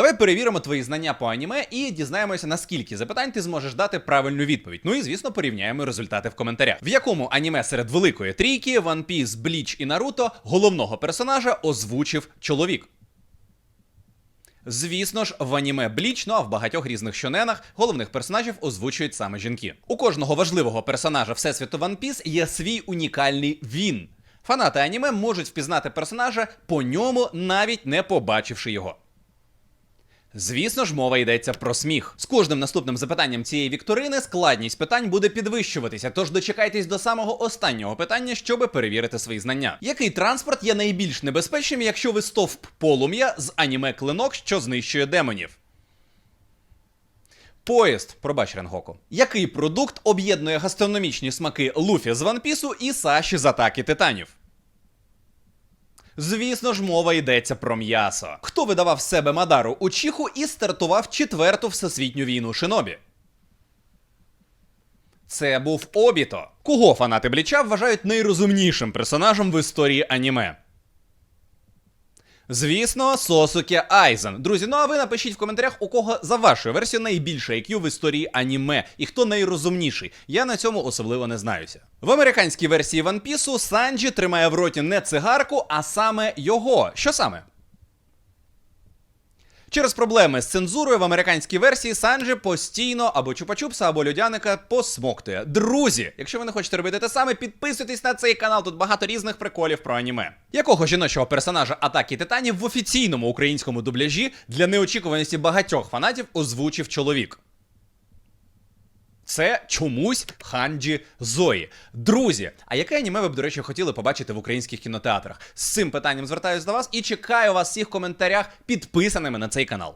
Давай перевіримо твої знання по аніме і дізнаємося, наскільки запитань ти зможеш дати правильну відповідь. Ну і звісно, порівняємо результати в коментарях. В якому аніме серед великої трійки One Piece, Bleach і Наруто головного персонажа озвучив чоловік? Звісно ж, в аніме Бліч, ну а в багатьох різних щоненах головних персонажів озвучують саме жінки. У кожного важливого персонажа Всесвіту One Piece є свій унікальний він. Фанати аніме можуть впізнати персонажа по ньому, навіть не побачивши його. Звісно ж, мова йдеться про сміх. З кожним наступним запитанням цієї вікторини складність питань буде підвищуватися, тож дочекайтесь до самого останнього питання, щоби перевірити свої знання. Який транспорт є найбільш небезпечним, якщо ви стовп полум'я з аніме клинок, що знищує демонів? Поїзд, пробач Ренгоку. Який продукт об'єднує гастрономічні смаки Луфі з Ванпісу і Саші з атаки титанів? Звісно ж, мова йдеться про м'ясо. Хто видавав себе Мадару Учіху і стартував четверту всесвітню війну Шинобі? Це був Обіто. Кого фанати Бліча вважають найрозумнішим персонажем в історії аніме? Звісно, Сосуке Айзен. Друзі, ну а ви напишіть в коментарях, у кого за вашою версією найбільше IQ в історії аніме і хто найрозумніший. Я на цьому особливо не знаюся. В американській версії One Piece Санджі тримає в роті не цигарку, а саме його. Що саме? Через проблеми з цензурою в американській версії Санджі постійно або чупа-чупса, або людяника посмоктує. Друзі, якщо ви не хочете робити те саме, підписуйтесь на цей канал. Тут багато різних приколів про аніме. Якого жіночого персонажа атаки титанів в офіційному українському дубляжі для неочікуваності багатьох фанатів озвучив чоловік? Це чомусь Ханджі Зої. Друзі, а яке аніме ви б, до речі, хотіли побачити в українських кінотеатрах? З цим питанням звертаюся до вас і чекаю вас всіх в коментарях підписаними на цей канал.